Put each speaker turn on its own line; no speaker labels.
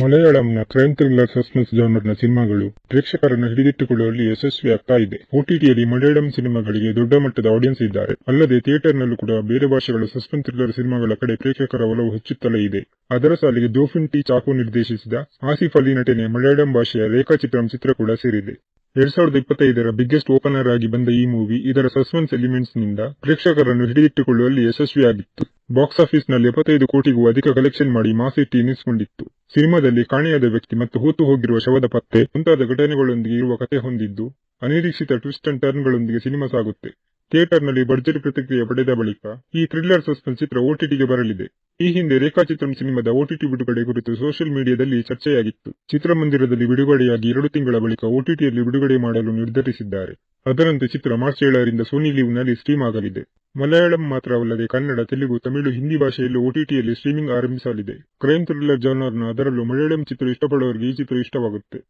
ಮಲಯಾಳಂನ crime thriller suspense ಜಾನರ್ನ ಸಿನಿಮಾಗಳು ಪ್ರೇಕ್ಷಕರನ್ನು ಹಿಡಿದಿಟ್ಟುಕೊಳ್ಳುವಲ್ಲಿ ಯಶಸ್ವಿಯಾಗ್ತಾ ಇದೆ. ಓಟಿಟಿಯಲ್ಲಿ ಮಲಯಾಳಂ ಸಿನಿಮಾಗಳಿಗೆ ದೊಡ್ಡ ಮಟ್ಟದ ಆಡಿಯನ್ಸ್ ಇದ್ದಾರೆ. ಅಲ್ಲದೆ ಥಿಯೇಟರ್ನಲ್ಲೂ ಕೂಡ ಬೇರೆ ಭಾಷೆಗಳ ಸಸ್ಪೆನ್ಸ್ ಥ್ರಿಲ್ಲರ್ ಸಿನಿಮಾಗಳ ಕಡೆ ಪ್ರೇಕ್ಷಕರ ಒಲವು ಹೆಚ್ಚುತ್ತಲೇ ಇದೆ. ಅದರ ಸಾಲಿಗೆ ದೋಫಿನ್ ಟಿ ಚಾಕು ನಿರ್ದೇಶಿಸಿದ ಆಸಿಫ್ ಅಲಿ ನಟನೆ ಮಲಯಾಳಂ ಭಾಷೆಯ ರೇಖಾಚಿತ್ರಂ ಚಿತ್ರ ಕೂಡ ಸೇರಿದೆ. ಎರಡ್ ಸಾವಿರದ ಇಪ್ಪತ್ತೈದರ ಬಿಗ್ಗೆಸ್ಟ್ ಓಪನರ್ ಆಗಿ ಬಂದ ಈ ಮೂವಿ ಇದರ ಸಸ್ಪೆನ್ಸ್ ಎಲಿಮೆಂಟ್ಸ್ನಿಂದ ಪ್ರೇಕ್ಷಕರನ್ನು ಹಿಡಿದಿಟ್ಟುಕೊಳ್ಳುವಲ್ಲಿ ಯಶಸ್ವಿಯಾಗಿತ್ತು. ಬಾಕ್ಸ್ ಆಫೀಸ್ನಲ್ಲಿ ಎಪ್ಪತ್ತೈದು ಕೋಟಿಗೂ ಅಧಿಕ ಕಲೆಕ್ಷನ್ ಮಾಡಿ ಮಾಸ್ ಹಿಟ್ ಎನಿಸಿಕೊಂಡಿತ್ತು ಸಿನಿಮಾದಲ್ಲಿ ಕಾಣೆಯಾದ ವ್ಯಕ್ತಿ ಮತ್ತು ಹೂತು ಹೋಗಿರುವ ಶವದ ಪತ್ತೆ ಮುಂತಾದ ಘಟನೆಗಳೊಂದಿಗೆ ಇರುವ ಕಥೆ ಹೊಂದಿದ್ದು, ಅನಿರೀಕ್ಷಿತ ಟ್ವಿಸ್ಟ್ ಅಂಡ್ ಟರ್ನ್ಗಳೊಂದಿಗೆ ಸಿನಿಮಾ ಸಾಗುತ್ತೆ. ಥಿಯೇಟರ್ನಲ್ಲಿ ಭರ್ಜರಿ ಪ್ರತಿಕ್ರಿಯೆ ಪಡೆದ ಬಳಿಕ ಈ ಥ್ರಿಲ್ಲರ್ ಸಸ್ಪೆನ್ಸ್ ಚಿತ್ರ ಓಟಿಟಿಗೆ ಬರಲಿದೆ. ಈ ಹಿಂದೆ ರೇಖಾಚಿತ್ರಂ ಸಿನಿಮಾದ ಓಟಿಟಿ ಬಿಡುಗಡೆ ಕುರಿತು ಸೋಷಿಯಲ್ ಮೀಡಿಯಾದಲ್ಲಿ ಚರ್ಚೆಯಾಗಿತ್ತು. ಚಿತ್ರಮಂದಿರದಲ್ಲಿ ಬಿಡುಗಡೆಯಾಗಿ ಎರಡು ತಿಂಗಳ ಬಳಿಕ ಓಟಿಟಿಯಲ್ಲಿ ಬಿಡುಗಡೆ ಮಾಡಲು ನಿರ್ಧರಿಸಿದ್ದಾರೆ. ಅದರಂತೆ ಚಿತ್ರ ಮಾರ್ಚ್ ಏಳರಿಂದ ಸೋನಿ ಲೀವ್ನಲ್ಲಿ ಸ್ಟ್ರೀಮ್ ಆಗಲಿದೆ. ಮಲಯಾಳಂ ಮಾತ್ರವಲ್ಲದೆ ಕನ್ನಡ, ತೆಲುಗು, ತಮಿಳು, ಹಿಂದಿ ಭಾಷೆಯಲ್ಲೂ ಒಟಿಟಿಯಲ್ಲಿ ಸ್ಟ್ರೀಮಿಂಗ್ ಆರಂಭಿಸಲಿದೆ. ಕ್ರೈಮ್ ಥ್ರಿಲ್ಲರ್ ಜಾನರ್ನ ಅದರಲ್ಲೂ ಮಲಯಾಳಂ ಚಿತ್ರ ಇಷ್ಟಪಡುವವರಿಗೆ ಈ ಚಿತ್ರ ಇಷ್ಟವಾಗುತ್ತೆ.